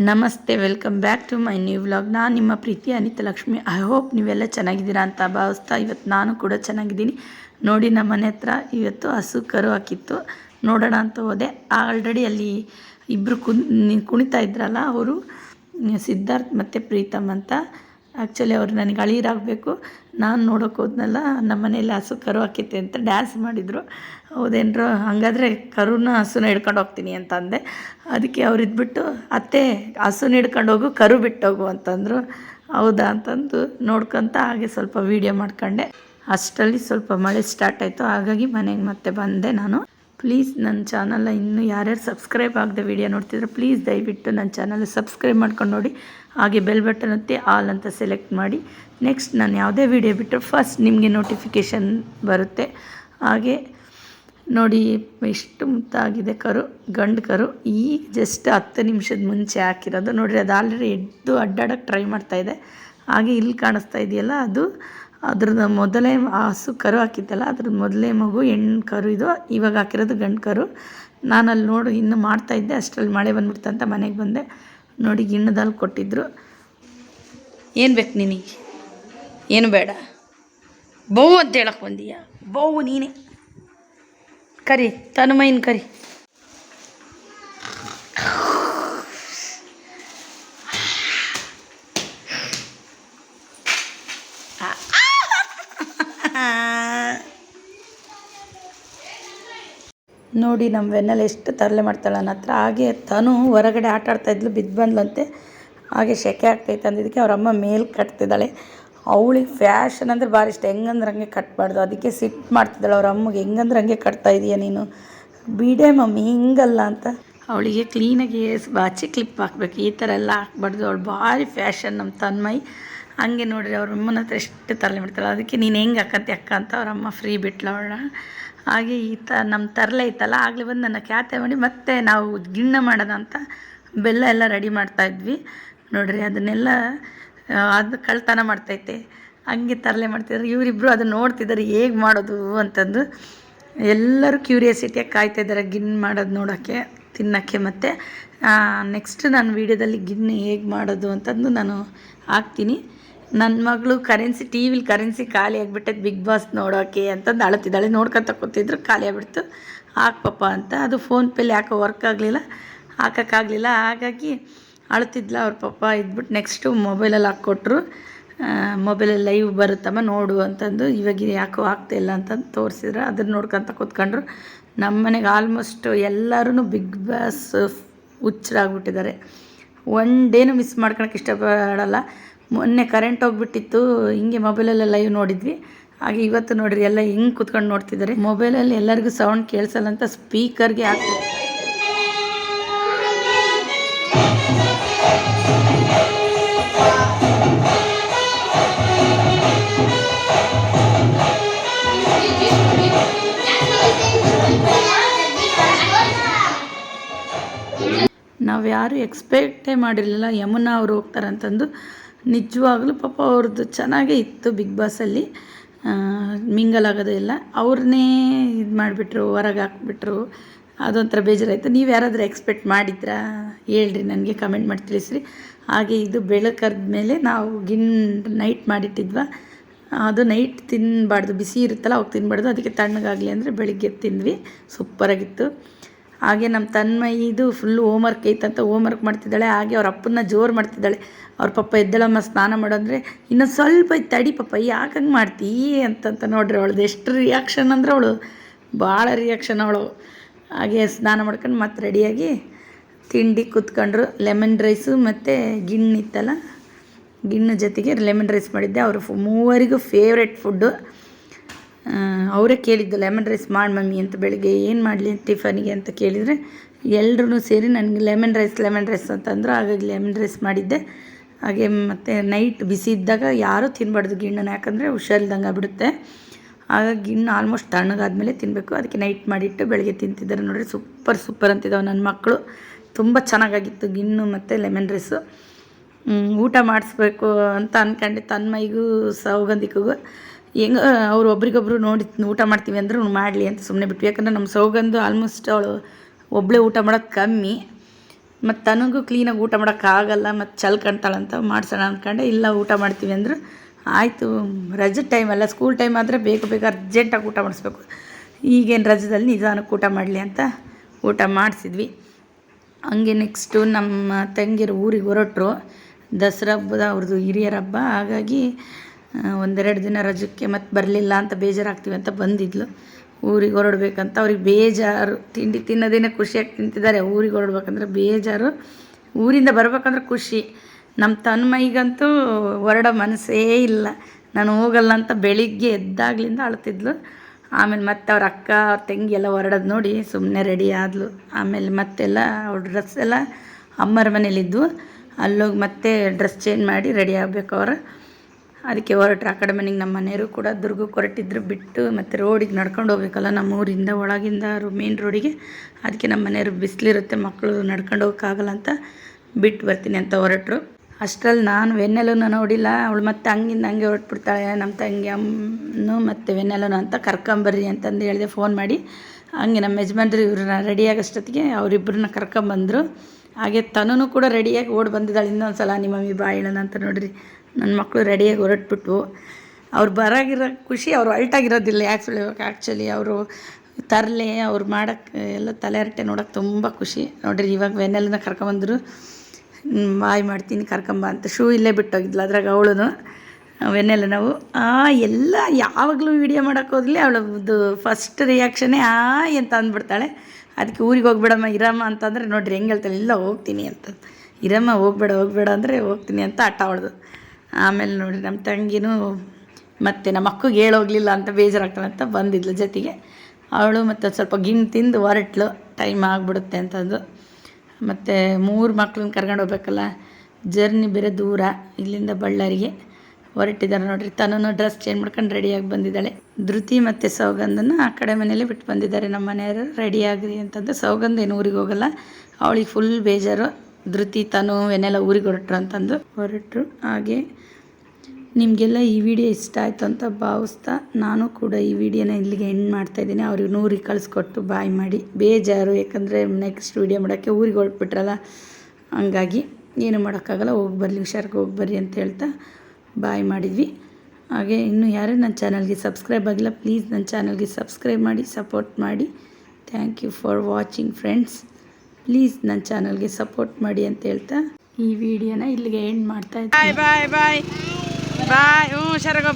ನಮಸ್ತೆ welcome back to my new vlog ನಾನು ನಿಮ್ಮ ಪ್ರೀತಿ ಅನಿತಾ ಲಕ್ಷ್ಮಿ. ಐ ಹೋಪ್ ನೀವೆಲ್ಲ ಚೆನ್ನಾಗಿದ್ದೀರಾ ಅಂತ ಭಾವಿಸ್ತಾ ಇವತ್ತು ನಾನು ಕೂಡ ಚೆನ್ನಾಗಿದ್ದೀನಿ. ನೋಡಿ, ನಮ್ಮ ಮನೆ ಹತ್ರ ಇವತ್ತು ಹಸು ಕರು ಹಾಕಿತ್ತು. ನೋಡೋಣ ಅಂತ ಹೋದೆ. ಆಲ್ರೆಡಿ ಅಲ್ಲಿ ಇಬ್ಬರು ಕುಣಿತಾ ಇದ್ರಲ್ಲ ಅವರು, ಸಿದ್ಧಾರ್ಥ್ ಮತ್ತು ಪ್ರೀತಮ್ ಅಂತ. ಆ್ಯಕ್ಚುಲಿ ಅವ್ರು ನನಗೆ ಅಳೀರಾಗಬೇಕು. ನಾನು ನೋಡೋಕೆ ಹೋದ್ನಲ್ಲ ನಮ್ಮ ಮನೇಲಿ ಹಸು ಕರು ಹಾಕಿತ್ತೆ ಅಂತ ಡ್ಯಾನ್ಸ್ ಮಾಡಿದರು. ಹೌದೇನರು, ಹಾಗಾದರೆ ಕರುನ ಹಸುನ ಹಿಡ್ಕೊಂಡು ಹೋಗ್ತೀನಿ ಅಂತ ಅಂದೆ ಅದಕ್ಕೆ ಅವ್ರು ಇದ್ಬಿಟ್ಟು, ಅತ್ತೆ, ಹಸುನ ಹಿಡ್ಕೊಂಡು ಹೋಗು, ಕರು ಬಿಟ್ಟೋಗು ಅಂತಂದರು. ಹೌದಾ ಅಂತಂದು ನೋಡ್ಕೊತ ಹಾಗೆ ಸ್ವಲ್ಪ ವೀಡಿಯೋ ಮಾಡ್ಕೊಂಡೆ. ಅಷ್ಟರಲ್ಲಿ ಸ್ವಲ್ಪ ಮಳೆ ಸ್ಟಾರ್ಟ್ ಆಯಿತು. ಹಾಗಾಗಿ ಮನೆಗೆ ಮತ್ತೆ ಬಂದೆ ನಾನು. ಪ್ಲೀಸ್ ನನ್ನ ಚಾನಲ್ನ ಇನ್ನೂ ಯಾರ್ಯಾರು ಸಬ್ಸ್ಕ್ರೈಬ್ ಆಗದೆ ವಿಡಿಯೋ ನೋಡ್ತಿದ್ರೆ ಪ್ಲೀಸ್ ದಯವಿಟ್ಟು ನನ್ನ ಚಾನಲ್ ಸಬ್ಸ್ಕ್ರೈಬ್ ಮಾಡ್ಕೊಂಡು ನೋಡಿ. ಹಾಗೆ ಬೆಲ್ ಬಟನ್ ಒತ್ತಿ ಆಲ್ ಅಂತ ಸೆಲೆಕ್ಟ್ ಮಾಡಿ. ನೆಕ್ಸ್ಟ್ ನಾನು ಯಾವುದೇ ವಿಡಿಯೋ ಬಿಟ್ಟರು ಫಸ್ಟ್ ನಿಮಗೆ ನೋಟಿಫಿಕೇಷನ್ ಬರುತ್ತೆ. ಹಾಗೆ ನೋಡಿ, ಎಷ್ಟು ಮುತ್ತಾಗಿದೆ ಕರು, ಗಂಡು ಕರು. ಈಗ ಜಸ್ಟ್ ಹತ್ತು ನಿಮಿಷದ ಮುಂಚೆ ಹಾಕಿರೋದು. ನೋಡಿರಿ, ಅದು ಆಲ್ರೆಡಿ ಎದ್ದು ಅಡ್ಡಾಡೋಕ್ಕೆ ಟ್ರೈ ಮಾಡ್ತಾಯಿದೆ ಹಾಗೆ ಇಲ್ಲಿ ಕಾಣಿಸ್ತಾ ಇದೆಯಲ್ಲ, ಅದು ಅದ್ರದ್ದು ಮೊದಲೇ ಹಸು ಕರು ಹಾಕಿದ್ದಲ್ಲ ಅದ್ರದ್ದು ಮೊದಲೇ ಮಗು, ಹೆಣ್ಣು ಕರು ಇದು. ಇವಾಗ ಹಾಕಿರೋದು ಗಂಡು ಕರು. ನಾನು ಅಲ್ಲಿ ನೋಡಿ, ಇನ್ನು ಮಾಡ್ತಾಯಿದ್ದೆ ಅಷ್ಟರಲ್ಲಿ ಮಳೆ ಬಂದ್ಬಿಡ್ತಂತ ಮನೆಗೆ ಬಂದೆ. ನೋಡಿ, ಗಿಣ್ಣದಲ್ಲಿ ಕೊಟ್ಟಿದ್ರು. ಏನು ಬೇಕು ನಿನಗೆ? ಏನು ಬೇಡ. ಬಹು ಅಂತ ಹೇಳಕ್ಕೆ ಬಂದೀಯ. ಬಹು ನೀನೇ. ಕರಿ ತನುಮೈನ್ ಕರಿ. ನೋಡಿ ನಮ್ಮ ಬೆನ್ನಲ್ಲಿ ಎಷ್ಟು ತರಲೆ ಮಾಡ್ತಾಳೆ ನನ್ನ ಹತ್ರ ಹಾಗೆ ತನು ಹೊರಗಡೆ ಆಟ ಆಡ್ತಾ ಇದ್ಲು, ಬಿದ್ದು ಬಂದ್ಲಂತೆ. ಹಾಗೆ ಸೆಕೆ ಆಗ್ತೈತೆ ಅಂದಿದ್ದಕ್ಕೆ ಅವ್ರ ಅಮ್ಮ ಮೇಲೆ ಕಟ್ತಿದ್ದಾಳೆ. ಅವಳಿಗೆ ಫ್ಯಾಷನ್ ಅಂದರೆ ಭಾರಿ ಇಷ್ಟ. ಹೆಂಗಂದ್ರೆ ಹಂಗೆ ಕಟ್ಬಾರ್ದು. ಅದಕ್ಕೆ ಸಿಟ್ಟು ಮಾಡ್ತಿದ್ದಾಳೆ ಅವ್ರ ಅಮ್ಮಗೆ. ಹೆಂಗಂದ್ರೆ ಹಂಗೆ ಕಟ್ತಾ ಇದೀಯ ನೀನು? ಬಿಡೆ ಮಮ್ಮಿ, ಹಿಂಗಲ್ಲ ಅಂತ. ಅವಳಿಗೆ ಕ್ಲೀನಾಗಿ ಬಾಚಿ ಕ್ಲಿಪ್ ಹಾಕ್ಬೇಕು. ಈ ಥರ ಎಲ್ಲ ಹಾಕ್ಬಾರ್ದು. ಅವಳು ಭಾರಿ ಫ್ಯಾಷನ್ ನಮ್ಮ ತನ್ಮೈ ಹಂಗೆ ನೋಡ್ರಿ ಅವ್ರ ಅಮ್ಮನ ಹತ್ರ ಎಷ್ಟು ತರಲೆ ಮಾಡ್ತಾಳೆ. ಅದಕ್ಕೆ ನೀನು ಹೆಂಗೆ ಅಕ್ಕಂತೆ ಅಕ್ಕ ಅಂತ ಅವ್ರ ಅಮ್ಮ ಫ್ರೀ ಬಿಟ್ಲ ಅವಳ ಹಾಗೆ ಈ ತ ನಮ್ಮ ತರಲೆ ಇತ್ತಲ್ಲ ಆಗಲೇ ಬಂದು ನನ್ನ ಖ್ಯಾತೆ ಮಾಡಿ ಮತ್ತೆ ನಾವು ಗಿಣ್ಣ ಮಾಡೋದು ಅಂತ ಬೆಲ್ಲ ಎಲ್ಲ ರೆಡಿ ಮಾಡ್ತಾಯಿದ್ವಿ ನೋಡ್ರಿ, ಅದನ್ನೆಲ್ಲ ಅದು ಕಳ್ತನ ಮಾಡ್ತೈತೆ. ಹಂಗೆ ತರಲೆ ಮಾಡ್ತಿದ್ರು. ಇವರಿಬ್ಬರು ಅದನ್ನ ನೋಡ್ತಿದ್ದಾರೆ ಹೇಗೆ ಮಾಡೋದು ಅಂತಂದು. ಎಲ್ಲರೂ ಕ್ಯೂರಿಯಾಸಿಟಿಯಾಗಿ ಕಾಯ್ತಾ ಇದ್ದಾರೆ ಗಿನ್ ಮಾಡೋದು ನೋಡೋಕ್ಕೆ ತಿನ್ನೋಕ್ಕೆ ಮತ್ತು. ನೆಕ್ಸ್ಟ್ ನಾನು ವೀಡಿಯೋದಲ್ಲಿ ಗಿಣ್ಣು ಹೇಗೆ ಮಾಡೋದು ಅಂತಂದು ನಾನು ಹಾಕ್ತೀನಿ. ನನ್ನ ಮಗಳು ಕರೆನ್ಸಿ ಟಿ ವಿಲಿ ಕರೆನ್ಸಿ ಖಾಲಿ ಆಗಿಬಿಟ್ಟೈತೆ ಬಿಗ್ ಬಾಸ್ ನೋಡೋಕೆ ಅಂತಂದು ಅಳತಿದ್ದಾಳೆ ನೋಡ್ಕೊತ ಕೂತಿದ್ರು, ಖಾಲಿ ಆಗಿಬಿಡ್ತು. ಹಾಕ್ಪಪ್ಪ ಅಂತ. ಅದು ಫೋನ್ಪೇಲಿ ಯಾಕೋ ವರ್ಕ್ ಆಗಲಿಲ್ಲ. ಹಾಕೋಕ್ಕಾಗಲಿಲ್ಲ. ಹಾಗಾಗಿ ಅಳ್ತಿದ್ಲ ಅವ್ರ ಪಪ್ಪ ಇದ್ಬಿಟ್ಟು ನೆಕ್ಸ್ಟು ಮೊಬೈಲಲ್ಲಿ ಹಾಕ್ಕೊಟ್ರು. ಮೊಬೈಲಲ್ಲಿ ಲೈವ್ ಬರುತ್ತಮ್ಮ, ನೋಡು ಅಂತಂದು. ಇವಾಗ ಯಾಕೋ ಆಗ್ತಾ ಇಲ್ಲ ಅಂತಂದು ತೋರಿಸಿದ್ರು. ಅದನ್ನು ನೋಡ್ಕೊತ ಕೂತ್ಕೊಂಡ್ರು. ನಮ್ಮ ಮನೆಗೆ ಆಲ್ಮೋಸ್ಟ್ ಎಲ್ಲರೂ ಬಿಗ್ ಬಾಸ್ ಹುಚ್ಚರಾಗ್ಬಿಟ್ಟಿದ್ದಾರೆ ಒನ್ ಡೇನು ಮಿಸ್ ಮಾಡ್ಕೊಳಕ್ಕೆ ಇಷ್ಟಪಡಲ್ಲ. ಮೊನ್ನೆ ಕರೆಂಟ್ ಹೋಗ್ಬಿಟ್ಟಿತ್ತು, ಹಿಂಗೆ ಮೊಬೈಲಲ್ಲಿ ಲೈವ್ ನೋಡಿದ್ವಿ. ಹಾಗೆ ಇವತ್ತು ನೋಡ್ರಿ, ಎಲ್ಲ ಹಿಂಗೆ ಕುತ್ಕೊಂಡು ನೋಡ್ತಿದ್ದಾರೆ. ಮೊಬೈಲಲ್ಲಿ ಎಲ್ಲರಿಗೂ ಸೌಂಡ್ ಕೇಳಿಸಲ್ಲ ಅಂತ ಸ್ಪೀಕರ್ಗೆ ಹಾಕಿ ನಾವು ಯಾರು ಎಕ್ಸ್ಪೆಕ್ಟೇ ಮಾಡಿರಲಿಲ್ಲ, ಯಮುನಾ ಅವರು ಹೋಗ್ತಾರಂತಂದು. ನಿಜವಾಗ್ಲೂ ಪಾಪ ಅವ್ರದ್ದು ಚೆನ್ನಾಗೇ ಇತ್ತು ಬಿಗ್ ಬಾಸಲ್ಲಿ ಮಿಂಗಲ್ ಆಗೋದು ಇಲ್ಲ. ಅವ್ರನ್ನೇ ಇದು ಮಾಡಿಬಿಟ್ರು, ಹೊರಗೆ ಹಾಕ್ಬಿಟ್ರು. ಅದೊಂಥರ ಬೇಜಾರಾಯಿತು. ನೀವು ಯಾರಾದರೂ ಎಕ್ಸ್ಪೆಕ್ಟ್ ಮಾಡಿದ್ರಾ? ಹೇಳ್ರಿ, ನನಗೆ ಕಮೆಂಟ್ ಮಾಡಿ ತಿಳಿಸ್ರಿ. ಹಾಗೆ ಇದು ಬೆಳಕರ್ದ ಮೇಲೆ ನಾವು ಗಿನ್ ನೈಟ್ ಮಾಡಿಟ್ಟಿದ್ವ? ಅದು ನೈಟ್ ತಿನ್ನಬಾರ್ದು ಬಿಸಿ ಇರುತ್ತಲ್ಲ, ಅವಾಗ ತಿನ್ನಬಾರ್ದು ಅದಕ್ಕೆ ತಣ್ಣಗಾಗಲಿ ಅಂದರೆ ಬೆಳಿಗ್ಗೆ ತಿಂದ್ವಿ. ಸೂಪರಾಗಿತ್ತು ಹಾಗೆ ನಮ್ಮ ತನ್ಮಯಿದು ಫುಲ್ಲು ಹೋಮ್ವರ್ಕ್ ಐತಂತ ಹೋಮ್ವರ್ಕ್ ಮಾಡ್ತಿದ್ದಾಳೆ, ಹಾಗೆ ಅವ್ರ ಅಪ್ಪನ ಜೋರು ಮಾಡ್ತಿದ್ದಾಳೆ. ಅವ್ರ ಪಪ್ಪ ಎದ್ದಳಮ್ಮ ಸ್ನಾನ ಮಾಡೋಂದ್ರೆ ಇನ್ನೊಂದು ಸ್ವಲ್ಪ ತಡಿ ಪಪ್ಪ ಯಾಕೆ ಹಂಗೆ ಮಾಡ್ತೀ ಅಂತಂತ ನೋಡ್ರಿ ಅವಳದು ಎಷ್ಟು ರಿಯಾಕ್ಷನ್ ಅಂದ್ರೆ ಅವಳು ಭಾಳ ರಿಯಾಕ್ಷನ್ ಅವಳು. ಹಾಗೆ ಸ್ನಾನ ಮಾಡ್ಕೊಂಡು ಮತ್ತೆ ರೆಡಿಯಾಗಿ ತಿಂಡಿ ಕೂತ್ಕೊಂಡ್ರು. ಲೆಮನ್ ರೈಸು ಮತ್ತು ಗಿಣ್ಣಿತ್ತಲ್ಲ ಗಿಣ್ಣು ಜೊತೆಗೆ ಲೆಮನ್ ರೈಸ್ ಮಾಡಿದ್ದೆ. ಅವರು ಮೂವರಿಗೂ ಫೇವ್ರೆಟ್ ಫುಡ್ಡು ಅವರೇ ಕೇಳಿದ್ದು, ಲೆಮನ್ ರೈಸ್ ಮಾಡಿ ಮಮ್ಮಿ ಅಂತ ಬೆಳಿಗ್ಗೆ ಏನು ಮಾಡಲಿ ಟಿಫನಿಗೆ ಅಂತ ಕೇಳಿದರೆ ಎಲ್ಲರೂ ಸೇರಿ ನನಗೆ ಲೆಮನ್ ರೈಸ್ ಲೆಮನ್ ರೈಸ್ ಅಂತಂದ್ರು ಹಾಗಾಗಿ ಲೆಮನ್ ರೈಸ್ ಮಾಡಿದ್ದೆ. ಹಾಗೆ ಮತ್ತು ನೈಟ್ ಬಿಸಿ ಇದ್ದಾಗ ಯಾರೂ ತಿನ್ನಬಾರ್ದು ಗಿಣ್ಣನ, ಯಾಕಂದರೆ ಹುಷಾರಿಲ್ದಂಗೆ ಆಗ್ಬಿಡುತ್ತೆ. ಹಾಗಾಗಿ ಗಿಣ್ಣು ಆಲ್ಮೋಸ್ಟ್ ತಣ್ಣಗಾದ್ಮೇಲೆ ತಿನ್ನಬೇಕು ಅದಕ್ಕೆ ನೈಟ್ ಮಾಡಿಟ್ಟು ಬೆಳಗ್ಗೆ ತಿಂತಿದ್ದಾರೆ ನೋಡಿರಿ, ಸೂಪರ್ ಸೂಪರ್ ಅಂತಿದ್ದಾವೆ ನನ್ನ ಮಕ್ಕಳು ತುಂಬ ಚೆನ್ನಾಗಾಗಿತ್ತು ಗಿಣ್ಣು ಮತ್ತು ಲೆಮನ್ ರೈಸು. ಊಟ ಮಾಡಿಸ್ಬೇಕು ಅಂತ ಅಂದ್ಕೊಂಡೆ ತನ್ಮೈಗೂ ಸೌಗಂಧಿಕಗೂ. ಹೆಂಗ ಅವ್ರು ಒಬ್ರಿಗೊಬ್ರು ನೋಡಿ ಊಟ ಮಾಡ್ತೀವಿ ಅಂದ್ರು ಮಾಡಲಿ ಅಂತ ಸುಮ್ಮನೆ ಬಿಟ್ವಿ. ಯಾಕಂದ್ರೆ ನಮ್ಮ ಸೌಗಂದು ಆಲ್ಮೋಸ್ಟ್ ಅವಳು ಒಬ್ಬಳೇ ಊಟ ಮಾಡೋದು ಕಮ್ಮಿ. ಮತ್ತು ತನಗೂ ಕ್ಲೀನಾಗಿ ಊಟ ಮಾಡೋಕ್ಕಾಗಲ್ಲ ಮತ್ತು ಚಲ್ಕಂತಾಳಂತ ಮಾಡ್ಸೋಣ ಅಂದ್ಕೊಂಡೆ ಇಲ್ಲ ಊಟ ಮಾಡ್ತೀವಿ ಅಂದರು. ಆಯಿತು ರಜದ ಟೈಮಲ್ಲ ಸ್ಕೂಲ್ ಟೈಮ್ ಆದರೆ ಬೇಗ ಬೇಗ ಅರ್ಜೆಂಟಾಗಿ ಊಟ ಮಾಡಿಸ್ಬೇಕು. ಈಗೇನು ರಜದಲ್ಲಿ ನಿಧಾನಕ್ಕೆ ಊಟ ಮಾಡಲಿ ಅಂತ ಊಟ ಮಾಡಿಸಿದ್ವಿ. ಹಂಗೆ ನೆಕ್ಸ್ಟು ನಮ್ಮ ತಂಗಿರು ಊರಿಗೆ ಹೊರಟ್ರು. ದಸರಾ ಹಬ್ಬದ ಅವ್ರದ್ದು ಹಿರಿಯರ ಹಬ್ಬ. ಹಾಗಾಗಿ ಒಂದೆರಡು ದಿನ ರಜಕ್ಕೆ ಮತ್ತೆ ಬರಲಿಲ್ಲ ಅಂತ ಬೇಜಾರಾಗ್ತೀವಿ ಅಂತ ಬಂದಿದ್ಲು. ಊರಿಗೆ ಹೊರಡ್ಬೇಕಂತ ಅವ್ರಿಗೆ ಬೇಜಾರು, ತಿಂಡಿ ತಿನ್ನೋದೇನೆ ಖುಷಿಯಾಗಿ ತಿಂತಿದ್ದಾರೆ. ಊರಿಗೆ ಹೊರಡ್ಬೇಕಂದ್ರೆ ಬೇಜಾರು. ಊರಿಂದ ಬರ್ಬೇಕಂದ್ರೆ ಖುಷಿ. ನಮ್ಮ ತನ್ಮೈಗಂತೂ ಹೊರಡೋ ಮನಸ್ಸೇ ಇಲ್ಲ. ನಾನು ಹೋಗಲ್ಲ ಅಂತ ಬೆಳಿಗ್ಗೆ ಎದ್ದಾಗ್ಲಿಂದ ಅಳ್ತಿದ್ಲು. ಆಮೇಲೆ ಮತ್ತೆ ಅವ್ರ ಅಕ್ಕ, ಅವ್ರ ತಂಗಿ ಎಲ್ಲ ಹೊರಡೋದು ನೋಡಿ ಸುಮ್ಮನೆ ರೆಡಿ ಆದ್ಲು. ಆಮೇಲೆ ಮತ್ತೆಲ್ಲ ಅವ್ರ ಡ್ರೆಸ್ ಎಲ್ಲ ಅಮ್ಮರ ಮನೇಲಿದ್ವು. ಅಲ್ಲೋಗಿ ಮತ್ತೆ ಡ್ರೆಸ್ ಚೇಂಜ್ ಮಾಡಿ ರೆಡಿ ಆಗಬೇಕು ಅವ್ರು. ಅದಕ್ಕೆ ಹೊರಟ್ರೆ. ಆ ಕಡೆ ಮನೆಗೆ ನಮ್ಮ ಮನೆಯವರು ಕೂಡ ದುರ್ಗಕ್ಕೆ ಹೊರಟಿದ್ರು ಬಿಟ್ಟು ಮತ್ತು ರೋಡಿಗೆ ನಡ್ಕೊಂಡು ಹೋಗ್ಬೇಕಲ್ಲ ನಮ್ಮ ಊರಿಂದ, ಒಳಗಿಂದ ಮೇನ್ ರೋಡಿಗೆ. ಅದಕ್ಕೆ ನಮ್ಮ ಮನೆಯವರು ಬಿಸಿಲಿರುತ್ತೆ, ಮಕ್ಕಳು ನಡ್ಕೊಂಡು ಹೋಗೋಕ್ಕಾಗಲ್ಲ ಅಂತ ಬಿಟ್ಟು ಬರ್ತೀನಿ ಅಂತ ಹೊರಟರು. ಅಷ್ಟರಲ್ಲಿ ನಾನು ವೆನ್ನೆಲನ್ನು ನೋಡಿಲ್ಲ. ಅವಳು ಮತ್ತೆ ಹಂಗಿಂದ ಹಂಗೆ ಹೊರಟ್ಬಿಡ್ತಾಳೆ. ನಮ್ಮ ತಂಗಿ, ಅಮ್ಮನು ಮತ್ತು ವೆನ್ನೆಲನು ಅಂತ ಕರ್ಕೊಂಬರ್ರಿ ಅಂತಂದು ಹೇಳಿದೆ ಫೋನ್ ಮಾಡಿ. ಹಂಗೆ ನಮ್ಮ ಯಜಮಾನ್ರು ಇವ್ರನ್ನ ರೆಡಿಯಾಗೋಷ್ಟೊತ್ತಿಗೆ ಅವರಿಬ್ಬರನ್ನ ಕರ್ಕೊಂಬಂದರು. ಹಾಗೆ ತನೂ ಕೂಡ ರೆಡಿಯಾಗಿ ಓಡಿ ಬಂದಿದ್ದಾಳೆ ಇನ್ನೊಂದು ಸಲ ನಿಮ್ಮ ಮಮ್ಮಿ ಬಾ ಹೇಳೋಣ ಅಂತ ನೋಡ್ರಿ. ನನ್ನ ಮಕ್ಕಳು ರೆಡಿಯಾಗಿ ಹೊರಟ್ಬಿಟ್ವು. ಅವ್ರು ಬರಾಗಿರೋ ಖುಷಿ ಅವ್ರು ಅಲ್ಟಾಗಿರೋದಿಲ್ಲ ಆ್ಯಕ್ಚುಲಿ ಆ್ಯಕ್ಚುಲಿ ಅವರು ತರಲೆ, ಅವ್ರು ಮಾಡೋಕ್ಕೆ ಎಲ್ಲ ತಲೆ ಹರಟೆ ನೋಡೋಕೆ ತುಂಬ ಖುಷಿ. ನೋಡಿರಿ, ಇವಾಗ ವೆನ್ನೆಲ್ಲನ ಕರ್ಕೊಂಬಂದರು ಬಾಯ್ ಮಾಡ್ತೀನಿ ಕರ್ಕೊಂಬ ಅಂತ. ಶೂ ಇಲ್ಲೇ ಬಿಟ್ಟೋಗಿದ್ಲು ಅದ್ರಾಗ ಅವಳು ವೆನ್ನೆಲ್ಲ ನಾವು. ಆ, ಎಲ್ಲ ಯಾವಾಗಲೂ ವೀಡಿಯೋ ಮಾಡೋಕ್ಕೆ ಹೋದ್ಲಿ ಅವಳದು ಫಸ್ಟ್ ರಿಯಾಕ್ಷನೇ ಆ ಅಂತ ಅಂದ್ಬಿಡ್ತಾಳೆ. ಅದಕ್ಕೆ ಊರಿಗೆ ಹೋಗ್ಬೇಡಮ್ಮ, ಇರಮ್ಮ ಅಂತಂದರೆ ನೋಡಿರಿ ಹೆಂಗೆ ಹೇಳ್ತಾಳೆ, ಇಲ್ಲ ಹೋಗ್ತೀನಿ ಅಂತ. ಇರಮ್ಮ, ಹೋಗ್ಬೇಡ ಹೋಗ್ಬೇಡ ಅಂದರೆ ಹೋಗ್ತೀನಿ ಅಂತ ಆಟ ಅವಳ್ದು. ಆಮೇಲೆ ನೋಡಿ ನಮ್ಮ ತಂಗಿನೂ ಮತ್ತು ನಮ್ಮ ಅಕ್ಕಗೆ ಹೇಳೋಗ್ಲಿಲ್ಲ ಅಂತ ಬೇಜಾರಾಗ್ತಾಳೆ ಅಂತ ಬಂದಿದ್ಲು ಜೊತೆಗೆ. ಅವಳು ಮತ್ತು ಸ್ವಲ್ಪ ಗಿಣ್ಣು ತಿಂದು ಹೊರಟ್ಲು. ಟೈಮ್ ಆಗಿಬಿಡುತ್ತೆ ಅಂತಂದು ಮತ್ತು ಮೂರು ಮಕ್ಳನ್ನ ಕರ್ಕೊಂಡು ಹೋಗ್ಬೇಕಲ್ಲ? ಜರ್ನಿ ಬೇರೆ ದೂರ, ಇಲ್ಲಿಂದ ಬಳ್ಳಾರಿಗೆ. ಹೊರಟಿದ್ದಾರೆ ನೋಡಿರಿ. ತನೂ ಡ್ರೆಸ್ ಚೇಂಜ್ ಮಾಡ್ಕೊಂಡು ರೆಡಿಯಾಗಿ ಬಂದಿದ್ದಾಳೆ. ಧೃತಿ ಮತ್ತು ಸೌಗಂಧನ ಆ ಕಡೆ ಮನೇಲಿ ಬಿಟ್ಟು ಬಂದಿದ್ದಾರೆ. ನಮ್ಮ ಮನೆಯವರು ರೆಡಿಯಾಗ್ರಿ ಅಂತಂದು ಸೌಗಂಧ ಏನು ಊರಿಗೆ ಹೋಗಲ್ಲ. ಅವಳಿಗೆ ಫುಲ್ ಬೇಜಾರು. ಧೃತಿ ತಾನು ಏನೆಲ್ಲ ಊರಿಗೆ ಹೊರಟ್ರು ಅಂತಂದು ಹೊರಟರು. ಹಾಗೆ ನಿಮಗೆಲ್ಲ ಈ ವಿಡಿಯೋ ಇಷ್ಟ ಆಯಿತು ಅಂತ ಭಾವಿಸ್ತಾ ನಾನು ಕೂಡ ಈ ವಿಡಿಯೋನ ಇಲ್ಲಿಗೆ ಎಂಡ್ ಮಾಡ್ತಾಯಿದ್ದೀನಿ ಅವ್ರಿಗೆ ನೂರಿಗೆ ಕಳಿಸ್ಕೊಟ್ಟು ಬಾಯ್ ಮಾಡಿ. ಬೇಜಾರು, ಯಾಕಂದರೆ ನೆಕ್ಸ್ಟ್ ವಿಡಿಯೋ ಮಾಡೋಕ್ಕೆ ಊರಿಗೆ ಹೊರಟ್ಬಿಟ್ರಲ್ಲ, ಹಂಗಾಗಿ ಏನು ಮಾಡೋಕ್ಕಾಗಲ್ಲ, ಹೋಗಿ ಬರಲಿ, ಹುಷಾರಿಗೆ ಹೋಗಿ ಬರ್ರಿ ಅಂತ ಹೇಳ್ತಾ ಬಾಯ್ ಮಾಡಿದ್ವಿ. ಹಾಗೆ ಇನ್ನೂ ಯಾರೇ ನನ್ನ ಚಾನಲ್ಗೆ ಸಬ್ಸ್ಕ್ರೈಬ್ ಆಗಿಲ್ಲ ಪ್ಲೀಸ್ ನನ್ನ ಚಾನಲ್ಗೆ ಸಬ್ಸ್ಕ್ರೈಬ್ ಮಾಡಿ ಸಪೋರ್ಟ್ ಮಾಡಿ. Thank you for watching friends please ನನ್ನ ಚಾನಲ್ಗೆ ಸಪೋರ್ಟ್ ಮಾಡಿ ಅಂತ ಹೇಳ್ತಾ ಈ ವಿಡಿಯೋನ ಇಲ್ಲಿಗೆ ಎಂಡ್ ಮಾಡ್ತಾ ಇದ್ದೀನಿ. ಬಾಯ್ ಬಾಯ್ ಬಾಯ್ ಬಾಯ್ ಹ್ಞೂ ಹುಷಾರಾಗ